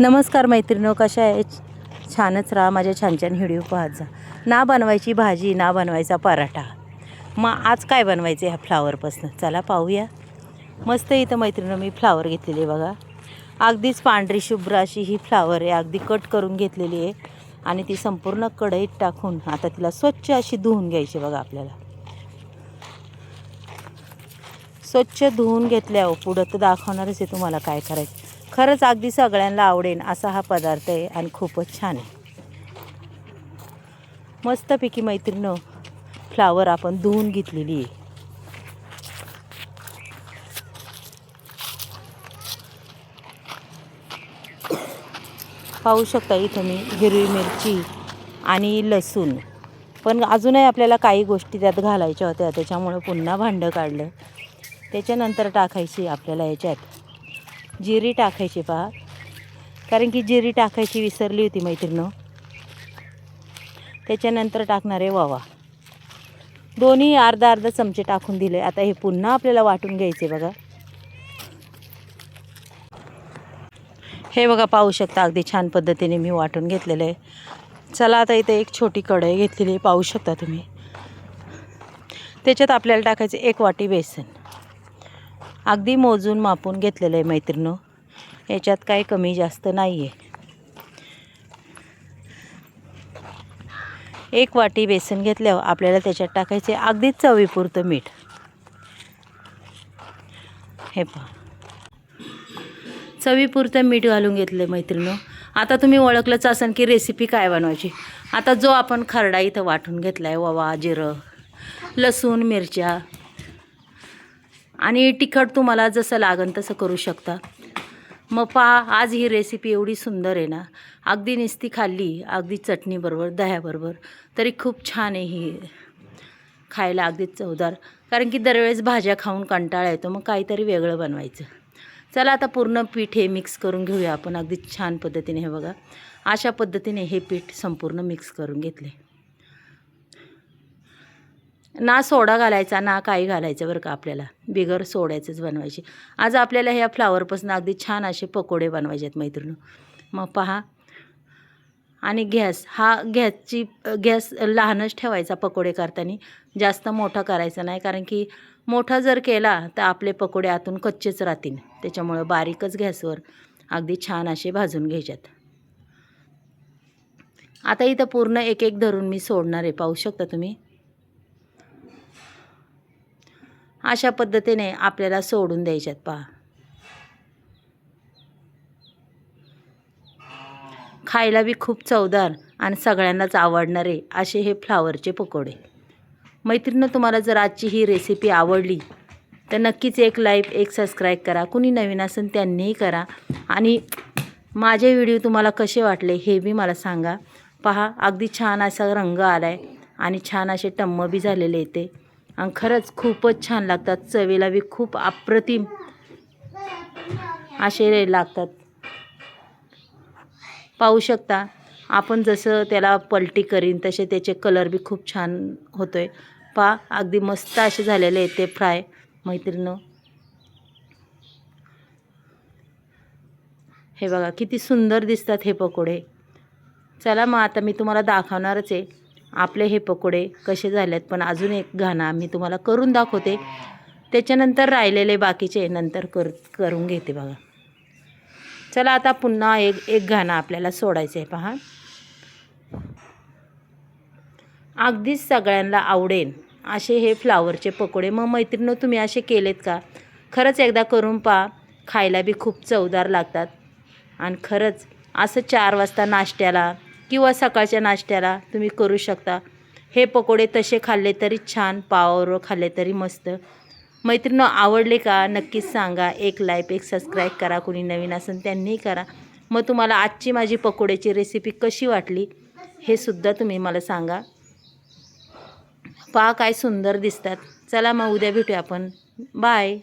नमस्कार मैत्रिणो कशा आहे? छानच राहा माझ्या छान छान व्हिडिओ पाहत जा. ना बनवायची भाजी ना बनवायचा पराठा. मग आज काय बनवायचं ह्या फ्लावरपासून चला पाहूया. मस्त इथं मैत्रिणं मी फ्लावर घेतलेली आहे बघा. अगदीच पांढरी शुभ्र अशी ही फ्लावर आहे. अगदी कट करून घेतलेली आहे. आणि ती संपूर्ण कढईत टाकून आता तिला स्वच्छ अशी धुवून घ्यायची बघा आपल्याला. स्वच्छ धुवून घेतल्यावर पुढं तर दाखवणारच आहे तुम्हाला काय करायचं. खरंच अगदी सगळ्यांना आवडेल असा हा पदार्थ आहे आणि खूपच छान आहे. मस्तपैकी मैत्रिणं फ्लावर आपण धुवून घेतलेली आहे. पाहू शकता इथं मी हिरवी मिरची आणि लसूण. पण अजूनही आपल्याला काही गोष्टी त्यात घालायच्या होत्या त्याच्यामुळं पुन्हा भांडं काढलं. त्याच्यानंतर टाकायची आपल्याला याच्यात जिरी टाकायची पहा. कारण की जिरी टाकायची विसरली होती मैत्रिणं त्याच्यानंतर टाकणार आहे वावा. दोन्ही अर्धा अर्धा चमचे टाकून दिले. आता हे पुन्हा आपल्याला वाटून घ्यायचे बघा. हे बघा पाहू शकता अगदी छान पद्धतीने मी वाटून घेतलेलं आहे. चला आता इथे एक छोटी कढई घेतलेली आहे. पाहू शकता तुम्ही. त्याच्यात आपल्याला टाकायचं एक वाटी बेसन. अगदी मोजून मापून घेतलेलं आहे मैत्रिणं याच्यात काही कमी जास्त नाही आहे एक वाटी बेसन घेतल्यावर आपल्याला त्याच्यात टाकायचे अगदीच चवीपुरतं मीठ. हे पहा. चवीपुरतं मीठ घालून घेतलं आहे मैत्रिणं आता तुम्ही ओळखलंच असाल की रेसिपी काय बनवायची? आता जो आपण खरडा इथं वाटून घेतला आहे ववा जिरं लसूण मिरच्या आणि तिखट तुम्हाला जसं लागन तसं करू शकता. मग पहा आज ही रेसिपी एवढी सुंदर आहे ना. अगदी निस्ती खाल्ली अगदी चटणीबरोबर दह्याबरोबर तरी खूप छान आहे ही खायला अगदी चवदार. कारण की दरवेळेस भाज्या खाऊन कंटाळा येतो मग काहीतरी वेगळं बनवायचं. चला आता पूर्ण पीठ हे मिक्स करून घेऊया आपण. अगदी छान पद्धतीने हे बघा. अशा पद्धतीने हे पीठ संपूर्ण मिक्स करून घेतले. ना सोडा घालायचा ना काही घालायचं बरं का आपल्याला. बिगर सोड्याचंच बनवायचे. आज आपल्याला ह्या फ्लावरपासून अगदी छान असे पकोडे बनवायचे आहेत मैत्रिणी. मग पहा. आणि गॅस हा गॅसची गॅस लहानच ठेवायचा पकोडे करताना. जास्त मोठा करायचा नाही कारण की मोठा जर केला तर आपले पकोडे आतून कच्चेच राहतील. त्याच्यामुळं बारीकच गॅसवर अगदी छान असे भाजून घ्यायच्यात. आता इथं पूर्ण एक एक धरून मी सोडणार आहे. पाहू शकता तुम्ही? अशा पद्धतीने आपल्याला सोडून द्यायच्यात पहा. खायला बी खूप चवदार आणि सगळ्यांनाच आवडणारे असे हे फ्लावरचे पकोडे. मैत्रिणं तुम्हाला जर आजची ही रेसिपी आवडली तर नक्कीच एक लाईक एक सबस्क्राईब करा. कुणी नवीन असेल त्यांनीही करा. आणि माझे व्हिडिओ तुम्हाला कसे वाटले हे बी मला सांगा. पहा अगदी छान असा रंग आला आहे आणि छान असे टम्म बी झालेले येते आणि खरंच खूपच छान लागतात. चवीला बी खूप अप्रतिम असे लागतात. पाहू शकता आपण जसं त्याला पलटी करीन तसे त्याचे कलर बी खूप छान होतो आहे पा अगदी मस्त असे झालेले आहेत ते फ्राय मैत्रिणं हे बघा किती सुंदर दिसतात हे पकोडे. चला मग आता मी तुम्हाला दाखवणारच आहे. आपले हे पकोडे कसे झाले आहेत पण अजून एक घाणा मी तुम्हाला करून दाखवते. त्याच्यानंतर राहिलेले बाकीचे नंतर कर करून घेते बघा. चला आता पुन्हा एक एक घाणं आपल्याला सोडायचं आहे पहा. अगदीच सगळ्यांना आवडेल असे हे फ्लावरचे पकोडे. मग मैत्रिणं तुम्ही असे केलेत का? खरंच एकदा करून पहा. खायला बी खूप चवदार लागतात. आणि खरंच असं चार वाजता नाश्त्याला किंवा सकाळच्या नाश्त्याला तुम्ही करू शकता. हे पकोडे तसे खाल्ले तरी छान पावावर खाल्ले तरी मस्त. मैत्रिणी आवडले का? नक्कीच सांगा. एक लाईक एक सबस्क्राईब करा. कुणी नवीन असेल त्यांनीही करा. मग तुम्हाला आजची माझी पकोड्याची रेसिपी कशी वाटली हे सुद्धा तुम्ही मला सांगा. पहा काय सुंदर दिसतात. चला मग उद्या भेटूया आपण. बाय